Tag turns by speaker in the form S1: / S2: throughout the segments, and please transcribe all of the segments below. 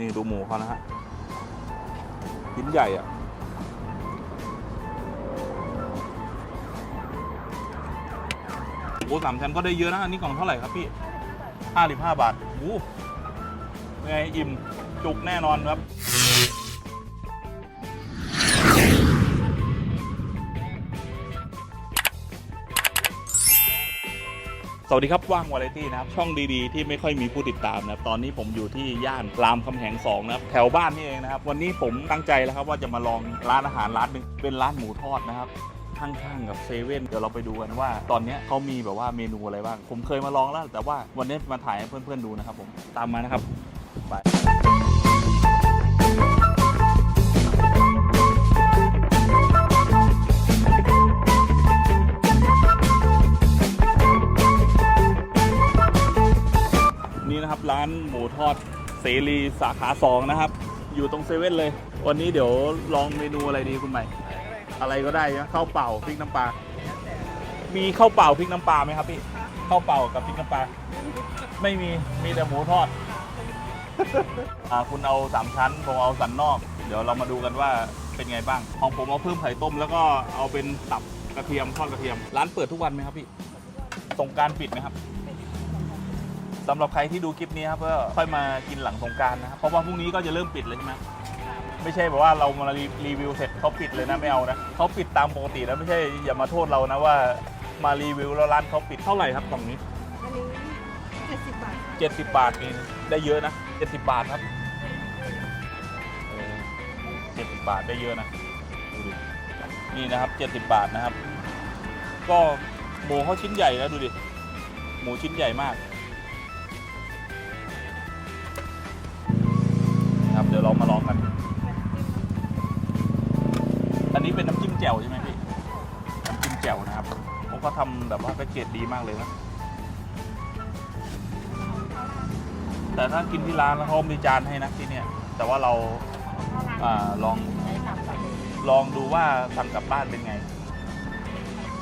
S1: นี่ดูหมูเขานะฮะชิ้นใหญ่อะโอ้สามชั้นก็ได้เยอะนะ อันนี้กล่องเท่าไหร่ครับพี่ห้าสิบห้าบาทโอ้ไงอิ่มจุกแน่นอนครับ สวัสดีครับว่างวาไรตี้นะครับช่องดีๆที่ไม่ค่อยมีผู้ติดตามนะครับตอนนี้ผมอยู่ที่ย่านรามคำแหง2นะครับแถวบ้านนี่เองนะครับวันนี้ผมตั้งใจแล้วครับว่าจะมาลองร้านอาหารร้านหนึ่งเป็นร้านหมูทอดนะครับข้างๆกับเซเว่นเดี๋ยวเราไปดูกันว่า ตอนนี้เขามีแบบว่าเมนูอะไรบ้าง ผมเคยมาลองแล้ว แต่ว่าวันนี้มาถ่ายให้เพื่อนๆดูนะครับผมตามมานะครับไปานหมูทอดเสรีสาขาสองนะครับ อยู่ตรงเซเว่นเลย วันนี้เดี๋ยวลองเมนูอะไรดีคุณใหม่ อะไรก็ได้นะข้าวเปล่าพริกน้ำปลา มีข้าวเปล่าพริกน้ำปลาไหมครับพี่ข้าวเปล่ากับพริกน้ำปลา ไม่มี มีแต่หมูทอด อ่าคุณเอาสามชั้นผมเอาสันนอก เดี๋ยวเรามาดูกันว่าเป็นไงบ้าง ของผมเอาเพิ่มไข่ต้ม แล้วก็เอาเป็นตับกระเทียมทอดกระเทียม ร้านเปิดทุกวันไหมครับพี่สงกรารปิดไหมครับ สำหรับใครที่ดูคลิปนี้ครับก็ค่อยมากินหลังสงกรารนะครับเพราะว่าพรุ่งนี้ก็จะเริ่มปิดเลยใช่ไหมไม่ใช่แบบว่าเรามารีรีวิวเสร็จเขาปิดเลยนะไม่เอานะเขาปิดตามปกติแล้วไม่ใช่อย่ามาโทษเรานะว่ามารีวิวแล้วร้านเขาปิดเท่าไหร่ครับกล่องนี้
S2: อันนี้เจ็ดสิบบาทค่ะ
S1: 70 บาทนี่ได้เยอะนะ 70 บาทครับเจ็ดสิบบาทได้เยอะนะดูดินี่นะครับ 70 บาทนะครับ ก็หมูเขาชิ้นใหญ่นะดูดิ หมูชิ้นใหญ่มาก แจ่วใช่ไหมพี่น้ำจิ้มแจ่วนะครับเขาก็ทำแบบว่าแพ็กเกจดีมากเลยนะแต่ถ้ากินที่ร้านแล้วเขามีจานให้นะที่เนี่ย แต่ว่าเราอาลองลองดูว่าสั่งกลับบ้านเป็นไง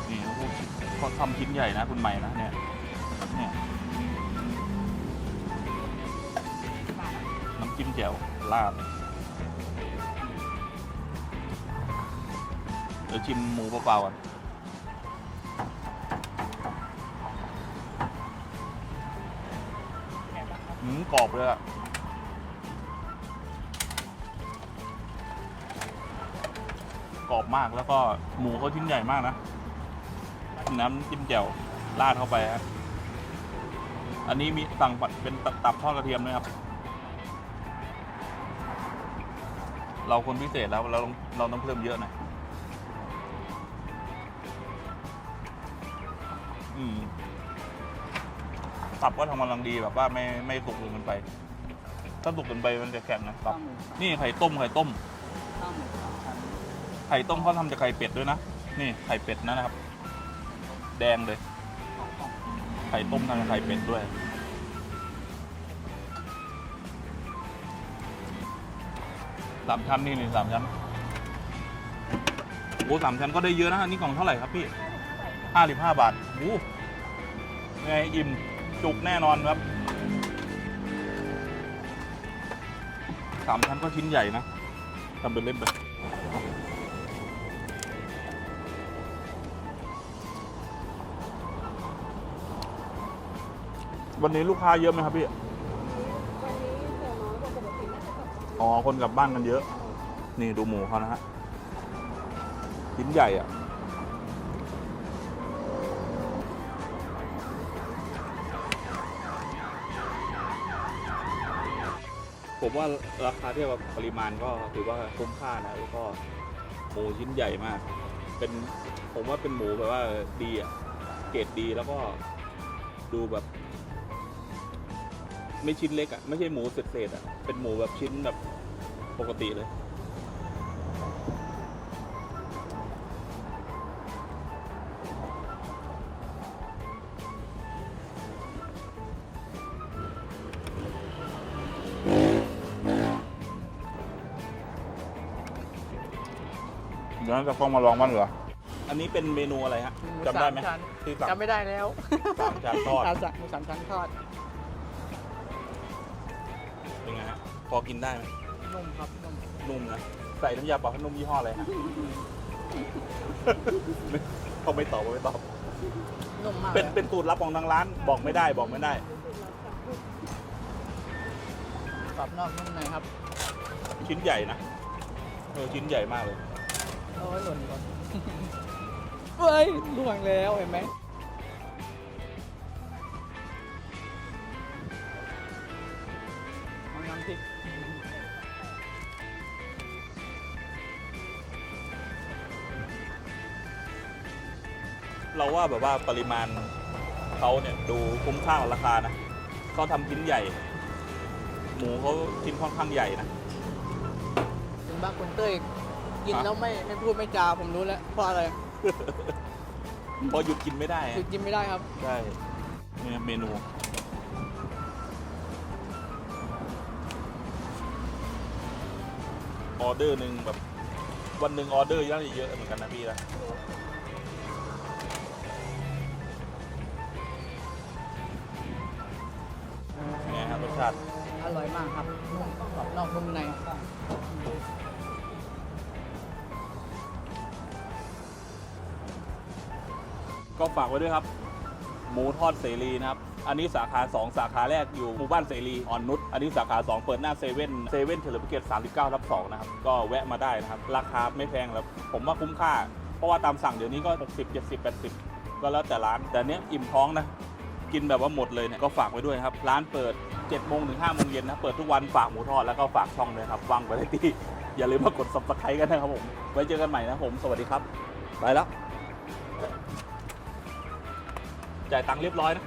S1: นี่เขาเขาทำชิ้นใหญ่นะคุณใหม่นะเนี่ยเนี่ยน้ำจิ้มแจ่วลาบ เดี๋ยวชิมหมูเปล่าๆก่อนหืมกรอบเลยอะกรอบมากแล้วก็หมูเขาชิ้นใหญ่มากนะ น้ำจิ้มแจ่วราดเข้าไปฮะอันนี้มีสั่งเป็นตับทอดกระเทียมด้วยครับ เราคนพิเศษแล้วเราเราต้องเพิ่มเยอะหน่อย อืมตับก็ทำกำลังดีแบบว่าไม่ไม่สุกจนเกินไป ถ้าสุกเกินไปมันจะแข็งนะตับ นี่ไข่ต้มไข่ต้มไข่ต้มเขาทำจากไข่เป็ดด้วยนะ นี่ไข่เป็ดนะครับ แดงเลยไข่ต้มทำจากไข่เป็ดด้วย สามชั้นนี่นี่สามชั้นโอ้สามชั้นก็ได้เยอะนะอันนี้กล่องเท่าไหร่ครับพี่ ห้าสิบห้าบาทโอ้ไงอิ่มจุกแน่นอนครับสามชั้นก็ชิ้นใหญ่นะทำเป็นเล่นไปวันนี้ลูกค้าเยอะไหมครับพี่
S2: วันนี้เดี๋ยวน้อยกว่าปกติน่าจะแบบ
S1: อ๋อ คนกลับบ้านกันเยอะ นี่ดูหมูเขานะฮะชิ้นใหญ่อะ ผมว่าราคาเทียบกับปริมาณก็ถือว่าคุ้มค่านะแล้วก็หมูชิ้นใหญ่มาก เป็นผมว่าเป็นหมูแบบว่าดีอะเกรดดีแล้วก็ดูแบบ ไม่ชิ้นเล็กอะไม่ใช่หมูเศษๆอะเป็นหมูแบบชิ้นแบบปกติเลย ดี๋ยวจะต้องมาลองบ้างเหรอ อันนี้เป็นเมนูอะไรฮะจำได้ไหม
S3: สาชั้น
S1: ที่สั่ง
S3: จำไม่ได้แล้ว
S1: สามจานทอด
S3: สามสั่งหมูสามชั้นทอด
S1: เป็นไงฮะ พอกินได้ไหม
S3: นุ่มครับนุ่ม
S1: นุ่มนะ ใส่น้ำยาปรับผ้านุ่มยี่ห้ออะไรฮะ เขาไม่ตอบเขาไม่ตอบ
S3: นุ่มมาก
S1: เป็น
S3: ลย
S1: เป็นสูตรลับของทางร้าน บอกไม่ได้บอกไม่ได้
S3: กรอบนอกนุ่มในครับ
S1: ชิ้นใหญ่นะ เออชิ้นใหญ่มากเลย
S3: เอาไว้หล่นก่อนเฮ้ยล่วงแล้วเห็นไหมเอาน้ำพริก
S1: เราว่าแบบว่าปริมาณเขาเนี่ยดูคุ้มค่ากับราคานะเขาทำชิ้นใหญ่ หมูเขาชิ้นค่อนข้างใหญ่นะ
S3: คุณบ้าคุณเต้ย กิน
S1: ฮะ
S3: แล้วไม่ไม่พูดไม่จาผมรู้แล้วเพราะอะไร
S1: พอหยุดกินไม่ได้
S3: หยุดกินไม่ได้ครับ
S1: ใช่เนี่ยเมนูออเดอร์หนึ่งแบบ วันหนึ่งออเดอร์น่าจะเยอะเหมือนกันนะพี่นะไงครับรสชาติ
S3: อร่อยมากครับนุ่มกรอบนอกนุ่มใน
S1: ก็ฝากไว้ด้วยครับ หมูทอดเสรีนะครับ อันนี้สาขา 2 สาขาแรกอยู่หมู่บ้านเสรีอ่อนนุช อันนี้สาขา 2 เปิดหน้าเซเว่นเซเว่นเฉลิมพระเกียรติ39รับ2นะครับ ก็แวะมาได้นะครับ ราคาไม่แพงแล้ว ผมว่าคุ้มค่า เพราะว่าตามสั่งเดี๋ยวนี้ก็ 60 70 80 ก็แล้วแต่ร้าน แต่เนี้ยอิ่มท้องนะ กินแบบว่าหมดเลยเนี่ย ก็ฝากไว้ด้วยครับ ร้านเปิด7โมงถึง5โมงเย็นนะ เปิดทุกวัน ฝากหมูทอดแล้วก็ฝากช่องด้วยครับวังไว้ได้ที่อย่าลืมมากด subscribe กันนะครับผม ไว้เจอกันใหม่นะผม สวัสดีครับ ไปแล้ว จ่ายตังค์เรียบร้อยนะ